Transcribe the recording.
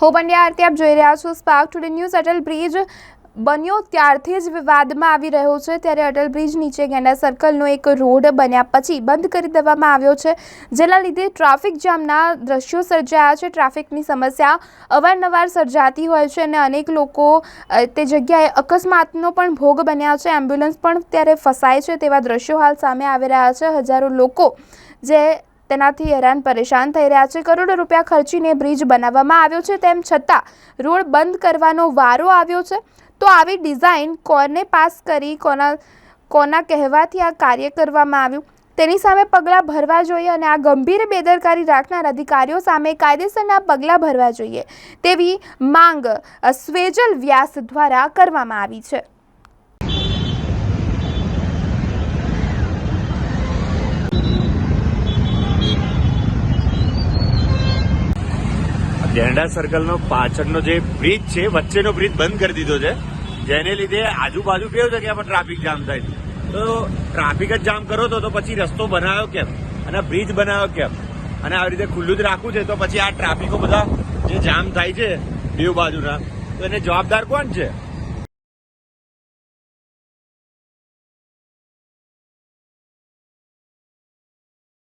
હું પંડ્યા આરતી આપ જોઈ રહ્યા છો Spark Today News Atal bridge બન્યો ત્યારથી જ વિવાદમાં આવી રહ્યો છે. ત્યારે અટલ બ્રિજ નીચે ગેંડા સર્કલનો એક રોડ બન્યા પછી બંધ કરી દેવામાં આવ્યો છે. જેના લીધે ટ્રાફિક જામના દ્રશ્યો સર્જાયા છે. ટ્રાફિકની સમસ્યા અવારનવાર સર્જાતી હોય છે અને અનેક લોકો તે જગ્યાએ અકસ્માતનો પણ ભોગ બન્યા છે. એમ્બ્યુલન્સ પણ ત્યારે ફસાય છે તેવા દ્રશ્યો હાલ સામે આવી રહ્યા છે. હજારો લોકો જે તેનાથી હેરાન પરેશાન થઈ રહ્યા છે. કરોડો રૂપિયા ખર્ચીને બ્રિજ બનાવવામાં આવ્યો છે. તેમ છતાં રોડ બંધ કરવાનો વારો આવ્યો છે. તો આવી ડિઝાઇન કોને પાસ કરી, કોના કોના કહેવાથી આ કાર્ય કરવામાં આવ્યું? તેની સામે પગલાં ભરવા જોઈએ અને આ ગંભીર બેદરકારી રાખનાર અધિકારીઓ સામે કાયદેસરના પગલાં ભરવા જોઈએ તેવી માંગ સ્વેજલ વ્યાસ દ્વારા કરવામાં આવી છે. ગેંડા સર્કલનો પાછળનો જે બ્રિજ છે, વચ્ચેનો બ્રિજ બંધ કરી દીધો છે. જેને લીધે આજુબાજુ કેવું છે કે આમાં ટ્રાફિક જામ થાય તો ટ્રાફિક જ જામ કરો તો તો પછી રસ્તો બનાવ્યો કેમ? અને બ્રિજ બનાવ્યો કેમ? અને આવી રીતે ખુલ્લું જ રાખવું છે તો પછી આ ટ્રાફિકો બધા જે જામ થાય છે બેવ બાજુના, તો એને જવાબદાર કોણ છે?